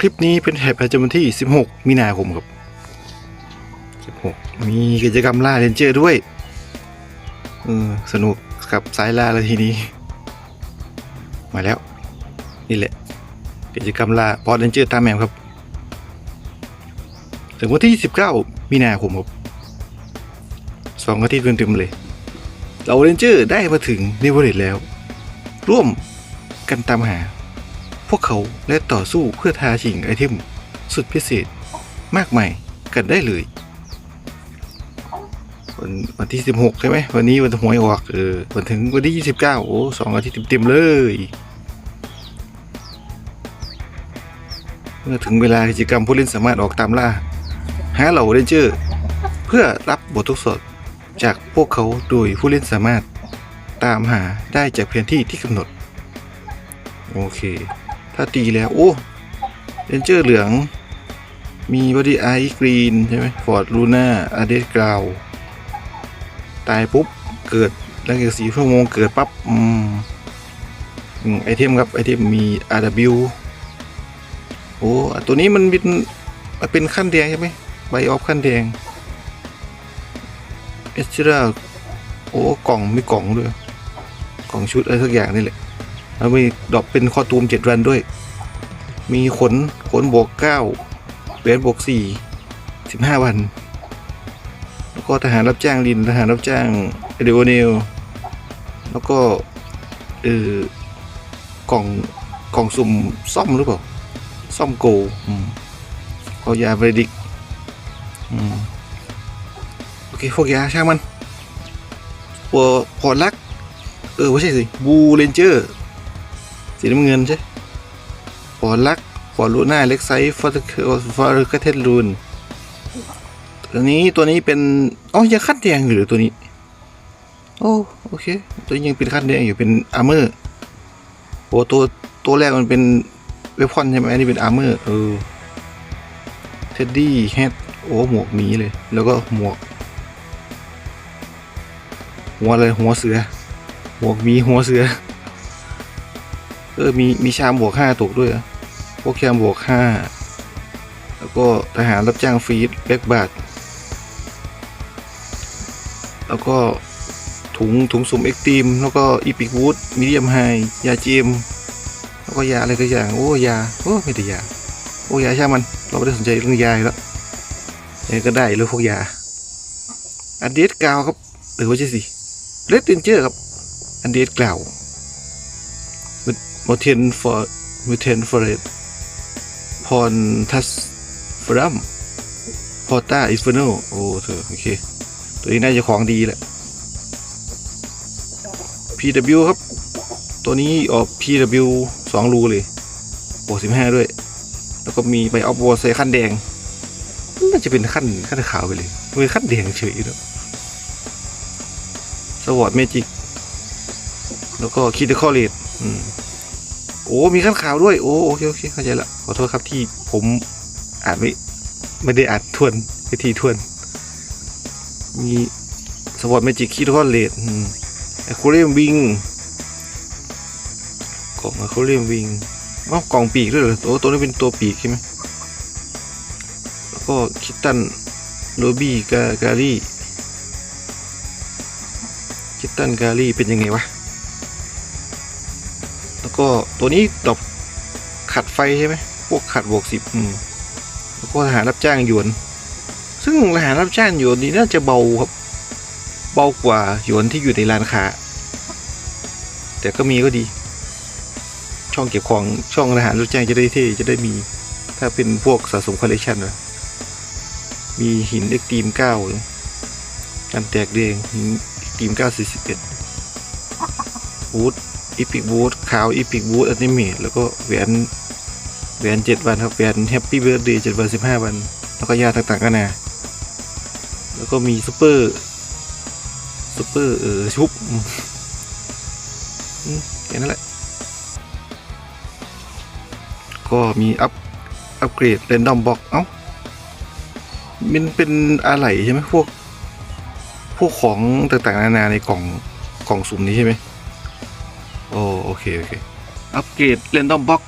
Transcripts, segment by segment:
คลิปนี้เป็นแถบประจำวันที่ 16 มีนาคมครับ 16 มีกิจกรรมล่าเรนเจอร์ด้วย เออ สนุกกับสายล่าแล้วทีนี้ มาแล้ว นี่แหละ กิจกรรมล่าพอเรนเจอร์ตามแมวครับ ถึงวันที่ 19 มีนาคมครับสองอาทิตย์เต็มๆเลย เราเรนเจอร์ได้มาถึงนิวอร์เรตแล้ว ร่วมกันตามหา พวกเขาและต่อสู้เพื่อท้าชิงไอเทมสุดพิเศษมากมายกันได้เลย วันวันที่ 16 ใช่ไหม วันนี้วันหวยออกเออวันถึงวันที่ 29 โอ้สองอาทิตย์เต็มๆเลย เมื่อถึงเวลากิจกรรมผู้เล่นสามารถออกตามล่า หาเหล่าเรนเจอร์เพื่อรับบททดสอบจากพวกเขาโดยผู้เล่นสามารถตามหาได้จากแผนที่ที่กำหนด โอเค ถ้าตีแล้ว โอ้เรนเจอร์เหลือง มีบอดี้ไอ e กรีนใช่ไหมฟอร์ดลูน่าอาเดสกราวตายปุ๊บ เกิดหลังจากสี่ชั่วโมงเกิดปั๊บอืมไอเทมครับ ไอเทมมี RW โอ้ตัวนี้มันเป็นมันเป็นขั้นแดงใช่ไหมใบออฟขั้นแดงเอสเชราโอ้ กล่อง มีกล่องด้วย กล่องชุดอะไรสักอย่างนี่แหละ แล้วมีดอปเป็นคอตูมเจ็ดรันด้วย มีขนขนบวกเก้าแหวนบวกสี่สิบห้าวัน แล้วก็ทหารรับจ้างลินทหารรับจ้างเดโอเนลแล้วก็เออกล่องกล่องสุ่มซ่อมหรือเปล่าซ่อมโกลเอายาเบรดิกอืมโอเคพวกยาช่างมันพอพอลัก เออไม่ใช่สิบูเรนเจอร์ สีน้ำเงินใช่ฟอร์ลักฟอร์ลูน่าเล็กไซส์ฟอร์ฟอร์กเทนรูนตัวนี้ตัวนี้เป็นอ๋อยังขั้นแดงอยู่หรือตัวนี้ โอ้โอเค ตัวนี้ยังเป็นขั้นแดงอยู่เป็นอาร์เมอร์โอ้ตัวตัวแรกมันเป็นเวพอนใช่ไหมอันนี้เป็นอาร์เมอร์เออเท็ดดี้แฮทโอ้หมวกหมีเลย แล้วก็หมวก หัวเลยหัวเสือ หมวกหมีหัวเสือ ออมีมีชามบวกห้าตกด้วยพวกชามบวกห้าแล้วก็ทหารรับจ้างฟรีดเล็กบาทแล้วก็ถุงถุงสุ่มเอ็กตีมแล้วก็อีพิกวูดมีเดียมไฮยาเจมแล้วก็ยาอะไรก็อย่างโอ้ยาโอ้ไม่ได้ยาโอ้ยาช่มัน เราไม่ได้สนใจเรื่องยาแล้วยังก็ได้เรื่องพวกยาอันเดสกาวครับหรือว่าใช่สิเรดเดนเจอร์ครับอันเดสกล่าว มเทนฟอร์มเทนฟอร์เรตพอนทัสฟรัมพอต้าอิสเฟโนโอ้เธอโอเค ตัวนี้น่าจะของดีแหละ PW ครับ ตัวนี้ออก PW สองรูเลยบวกสิบห้าด้วย แล้วก็มีใบออฟวอร์ใส่ขั้นแดงน่าจะเป็นขั้นขั้นขาวไปเลยมือขั้นแดงเฉยแล้วสวอตเมจิก แล้วก็คิดคอเลตอืม โอ้ มีขั้นข่าวด้วย โอ้ โอเค โอเค เข้าใจละ ขอโทษครับที่ผมอ่านไม่ ไม่ได้อ่านทวนวิธีทวน มีสปอร์ตเมจิกคิดคอนเลดแอคูเรียมวิง กล่องแอคูเรียมวิงอ้ากล่องปีกด้วยเหรอตัวตัวนี้เป็นตัวปีกใช่ไหมแล้วก็คิตตันโรบี้กาการีคิตตันการีเป็นยังไงวะ ก็ตัวนี้ดอกขัดไฟใช่ไหมพวกขัดบวกสิบอืมแล้วก็ทหารรับจ้างหยวน ซึ่งทหารรับจ้างหยวนนี่น่าจะเบาครับ เบากว่าหยวนที่อยู่ในร้านค้า แต่ก็มีก็ดี ช่องเก็บของช่องทหารรับจ้างจะได้เท่จะได้มี ถ้าเป็นพวกสะสมคอลเลคชันนะมีหินเอ็กตีมเก้ากันแตกแดงหินเอ็กตีมเก้าสี่สิบเอ็ดวูด อีพิกบูธขาวอีพิกบูธอนิเมตแล้วก็แหวนแหวนเจ็ดวันครับแหวนแฮปปี้เบิร์ดเดย์เจ็ดวันสิบห้าวัน แล้วก็ยาต่างๆกันนาแล้วก็มีซูเปอร์ซูเปอร์เออชุบแค่นั้นแหละ ก็มีอัพอัปเกรดเรนดอมบ็อกเอ้ามันเป็นอะไรใช่ไหมพวก พวกของต่างๆนานาในกล่องกล่องสุ่มนี้ใช่ไหม อ้โอเค โอเค อัปเกรดเรนดอมบ็อก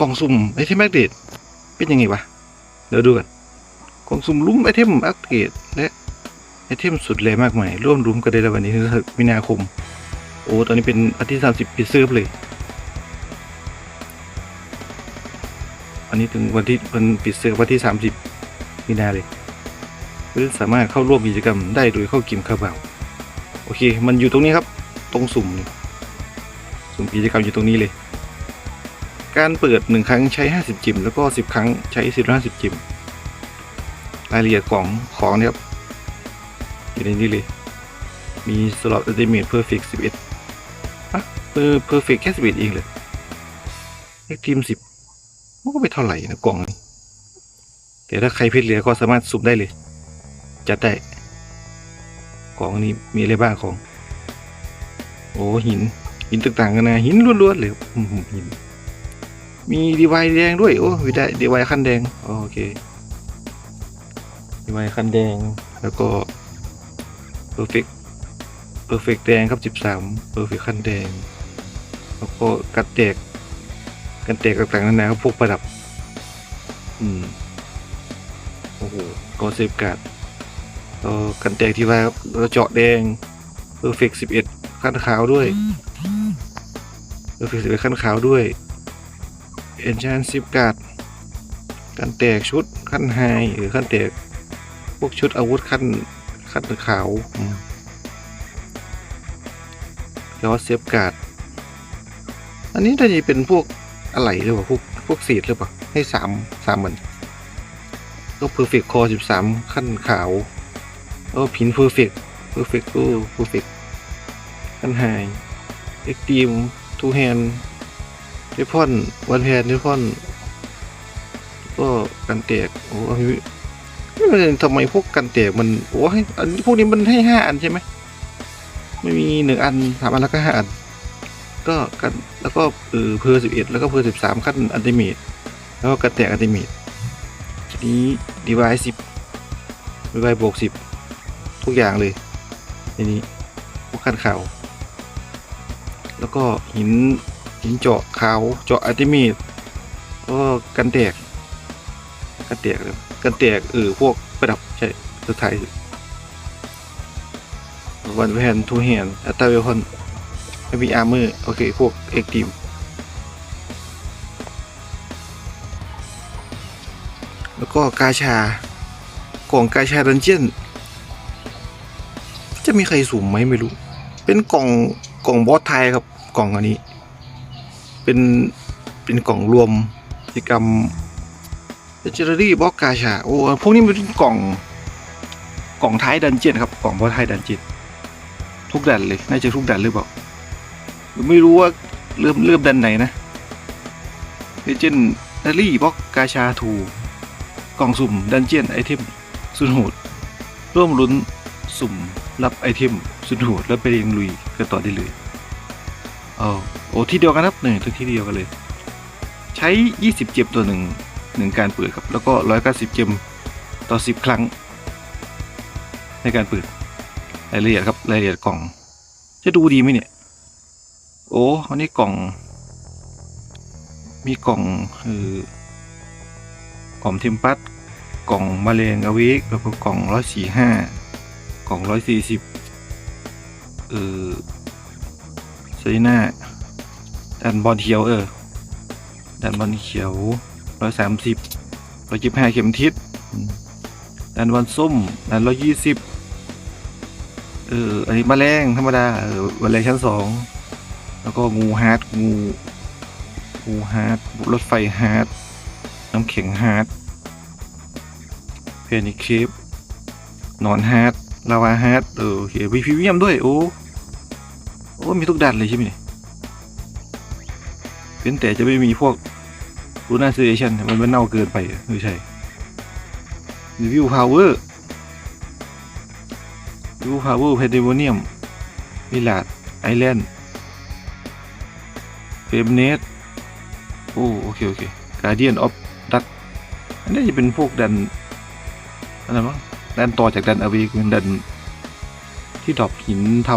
กล่องสุ่มไอเทมแมกเดตเป็นยังไงวะ เดี๋ยวดูกันกล่องสุ่มลุ้มไอเทมอัปเกรดและไอเทมสุดเลยมากมายร่วมรุ้มกันได้แล้ววันนี้คือมีนาคม โอ้ตอนนี้เป็นอาทิตย์สามสิบปีเซิร์ฟเลย อันนี้ถึงวันที่วันปิดเซิร์ฟวันที่สามสิบมีนาเลยหรือสามารถเข้าร่วมกิจกรรมได้โดยเข้ากิมคาบาวโอเค มันอยู่ตรงนี้ครับ ตรงสุ่มนี่ สุ่มกิจกรรมอยู่ตรงนี้เลย การเปิดหนึ่งครั้งใช้ห้าสิบจิม แล้วก็สิบครั้งใช้สิบห้าสิบจิม รายละเอียดของของเนี่ยครับอยู่ในนี้เลย มีสล็อตอัลติเมทเพอร์เฟกต์สิบเอ็ดอะเพอเพอร์เฟกต์แค่สิบเอ็ดเองเลยเอ็กทีมสิบมันก็ไม่เท่าไหร่นะกล่องนี้แต่ถ้าใครเพชรเหลือก็สามารถสุ่มได้เลย จัดได้กล่องนี้มีอะไรบ้างของ โอ้หิน หินต่างๆกันนะหินล้วนๆเลยอืมหินมีดีไวแดงด้วย โอ้วิได้ดีไวขั้นแดง โอเคดีไวขั้นแดงแล้วก็เพอร์เฟกเพอร์เฟกแดงครับสิบสามเพอร์เฟกขั้นแดง แล้วก็กันแตกกันแตกต่างๆนานาครับพวกประดับ อืมโอ้โหก็เซฟการ์ดก็กันแตกที่ว่าครับแล้วเจาะแดงเพอร์เฟกสิบเอ็ดขั้นขาวด้วย เพอร์เฟกสิบเอ็ดขั้นขาวด้วยเอนชานซิปการ์ดกันแตกชุดขั้นไฮหรือขั้นแตกพวกชุดอาวุธขั้นขั้นขาวแล้วเซฟการ์ดอันนี้น่าจะเป็นพวกอะไรหรือเปล่าพวกพวกเศษหรือเปล่าให้สามสามเหมือนก็เพอร์เฟกคอสิบสามขั้นขาวแล้วพินเพอร์เฟกเพอร์เฟกก็เพอร์เฟกขั้นไฮเอ็กตีม ทูแฮนเทพอนวันแพนเทพอนก็กันแตกโอ้ยมันทำไมพวกกันแตกมันโอ้ให้อันพวกนี้มันให้ห้าอันใช่ไหมไม่มีหนึ่งอันสามอันแล้วก็ห้าอันก็กันแล้วก็เออเพอร์สิบเอ็ดแล้วก็เพอร์สิบสามขั้นอันติเมตแล้วก็กันแตกอันติเมตทีนี้ดีวายสิบดีวายบวกสิบทุกอย่างเลยทีนี้พวกขั้นข่าว แล้วก็หินหินเจาะขาวเจาะอัลติเมทก็กันแตกกันแตกเลยกันแตกเออพวกประดับใช่สุดท้ายวันแพนทูแฮนอัตตาเวลคอนไม่มีอาร์เมอร์โอเค พวกเอ็กทีมแล้วก็กาชากล่องกาชาดันเจียน จะมีใครสุ่มไหมไม่รู้ เป็นกล่อง กล่องบอสไทยครับกล่องอันนี้ เป็นเป็นกล่องรวมกิจกรรมเจอรี่บล็อกกาชาโอ้พวกนี้เป็นกล่องกล่องท้ายดันเจียนครับกล่องบอสไทยดันเจียนทุกดันเลยน่าจะทุกดันหรือเปล่าไม่รู้ว่าเริ่มเริ่มดันไหนนะเอเจนดารี่บล็อกกาชาทูกล่องสุ่มดันเจียนไอเทมสุดโหดร่วมลุ้น สุ่มรับไอเทมสุดโหดแล้วไปเรียนลุยกันต่อได้เลยเอ๋อโอ้ที่เดียวกันครับหนึ่งตัวที่เดียวกันเลย ใช้ 20 เจมตัวหนึ่งหนึ่งการเปิดครับ แล้วก็ 190 เจมต่อ 10 ครั้ง ในการเปิดรายละเอียดครับรายละเอียดกล่อง จะดูดีไหมเนี่ย โอ้อันนี้กล่อง มีกล่องเออกล่องเทมปัสกล่องมะเร็งอเวกแล้วก็กล่อง145 กล่อง140เออเซรีน่าดันบอลเขียวเออดันบอลเขียวร้อยสามสิบร้อยยี่สิบห้าเข็มทิศอืมดันบอลส้มดันร้อยยี่สิบเอออันนี้แมลงธรรมดาเออแมลงชั้นสองแล้วก็งูฮาร์ดงูงูฮาร์ดรถไฟฮาร์ดน้ำแข็งฮาร์ดเพนิเคปนอนฮาร์ด ลาวาฮาร์ดเออโอเควีพรีเมียมด้วย โอ้ โอ้ มีทุกดันเลยใช่ไหมเนี่ยเป็นแต่จะไม่มีพวกรูน่าเซชันมันมันเน่าเกินไปอะไม่ใช่รีวิวพาวเวอร์รีวิวพาวเวอร์เพเดโมเนียมมิลาดไอแลนด์เฟมเนสโอ้โอเคโอเคการเดียนออฟดัตอันนี้จะเป็นพวกดันอะไรมั้ง ดันต่อจากดันอเวกเป็นดันที่ดรอปหินท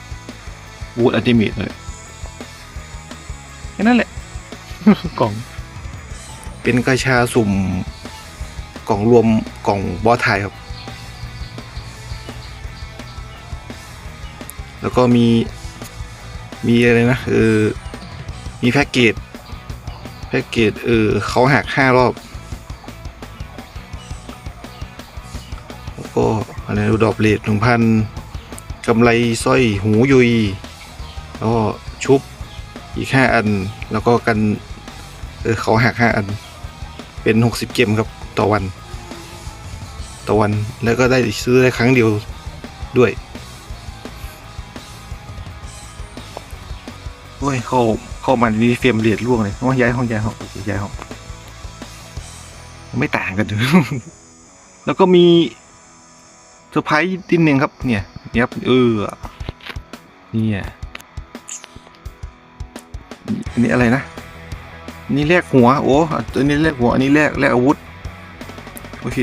ำวูดอัลติเมทเลยแค่นั้นแหละ กล่อง เป็นกระชาสุ่ม กล่องรวมกล่องบอสไทยครับ แล้วก็มี มีอะไรนะเออมีแพ็กเกจแพ็กเกจเออเขาหักห้ารอบ อะไรนะดอกเลดหนึ่งพันกำไรสร้อยหูยุยแล้วก็ชุบอีกห้าอัน แล้วก็กันเออเขาหักห้าอัน เป็นหกสิบเกมครับต่อวัน ต่อวันแล้วก็ได้ซื้อได้ครั้งเดียวด้วยโอ้ยเข้าเข้ามาในนี้เฟรมเรียดล่วงเลยว่าย้ายห้องย้ายห้องย้ายห้องไม่ต่างกันแล้วก็มี เซอร์ไพรส์นิดนึงครับ เนี่ยเนี่ยครับเออเนี่ยอันนี้อะไรนะนนี้แลกหัวโอ้อันนี้แลกหัวอันนี้แลกแลกอาวุธโอเค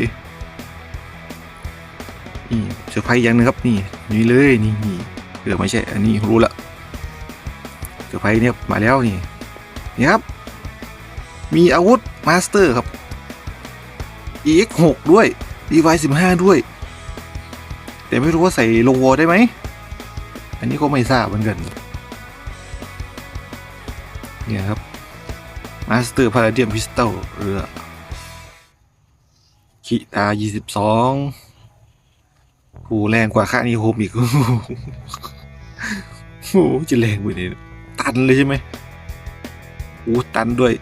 นี่เซอร์ไพรส์อย่างหนึงครับนี่นี่เลยนี่นี่เกือไม่ใช่อันนี้รู้ละเซอร์ไพรส์เนี่ยมาแล้วนี่นี่ครับ มีอาวุธมาสเตอร์ครับ EX6 ด้วย DY15 ด้วย แต่ไม่รู้ว่าใส่ลงวอได้ไหม อันนี้ก็ไม่ทราบเหมือนกัน เนี่ยครับมาสเตอร์พาราเดียมพิสตอลเรือคิตายี่สิบสองหูแรงกว่าค่านี้โฮมอีก โอ้โหจะแรงไปเนี่ยตันเลยใช่ไหมโอ้ตันด้วย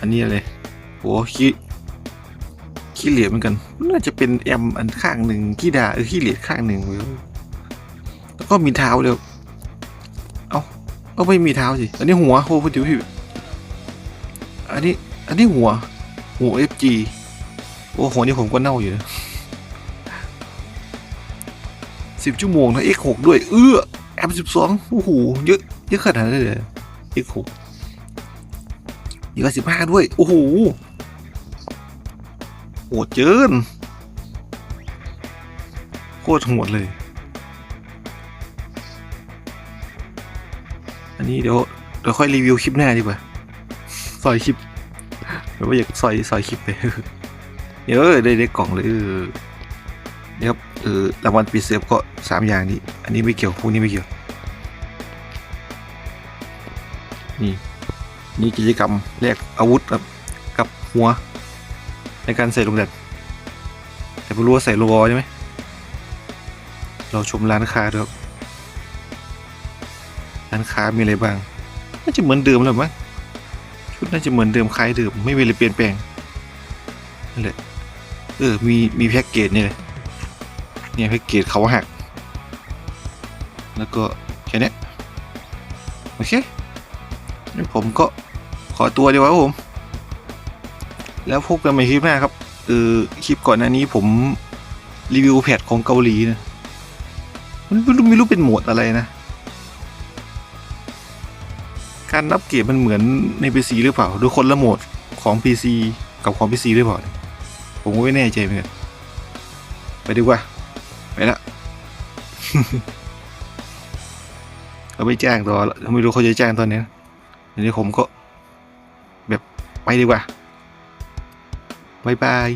อันนี้อะไรโอ้ขี้ ขี้เหลียดเหมือนกัน น่าจะเป็นแอมอันข้างหนึ่งขี้ดาเออขี้เหลียดข้างหนึ่งแล้วก็มีเท้าเดียวเอ้าก็ไม่มีเท้าสิอันนี้หัวโอ้พูดถึงพี่อันนี้อันนี้หัวหัว FG โอ้หัวนี่ผมก็เน่าอยู่นะสิบชั่วโมงนะ X6 ด้วย เอื้อแอมสิบสองโอ้โหเยอะเยอะขนาดนั้นเลยเหรอ X6 อีกสิบห้าด้วย โอ้โห โหดเจินโคตรโหดเลย อันนี้เดี๋ยวเดี๋ยวค่อยรีวิวคลิปหน้าดีกว่าซอยคลิปแบบว่าอยากซอยซอยคลิปไปเดี๋ยวได้ได้กล่องเลยเออเดี๋ยครับเออรางวัลปีเสือก็สามอย่างนี้ อันนี้ไม่เกี่ยวพวกนี้ไม่เกี่ยว นี่นี่กิจกรรมแลกอาวุธกับกับหัว ในการใส่ลงดัดแต่ไม่รู้ว่าใส่ลโก้ใช่ไหมเราชมร้านค้าด้วยครับร้านค้ามีอะไรบ้างน่าจะเหมือนเดิมเลยมั้งชุดน่าจะเหมือนเดิมคล้ายเดิมไม่มีอะไรเปลี่ยนแปลงนั่นแหละเออมีมีแพ็กเกจนี่เลยเนี่ยแพ็กเกจเขาหัก แล้วก็แค่นี้โอเคงั้นผมก็ขอตัวดีกว่าผม แล้วพบกันใหม่คลิปหน้าครับเออคลิปก่อนหน้านี้ผมรีวิวแพทของเกาหลีนะมันไม่รู้ไม่รู้เป็นโหมดอะไรนะ การนับเกรดมันเหมือนใน PC หรือเปล่าดูคนละโหมดของ PC กับของ PC หรือเปล่าผมก็ไม่แน่ใจเหมือนกันไปดีกว่า ไปละเราไม่จ้งต่อแล้วไม่รู้เขาจะแจ้งตอนนี้นะทีนี้ผมก็ แบบไปดีกว่า บายบาย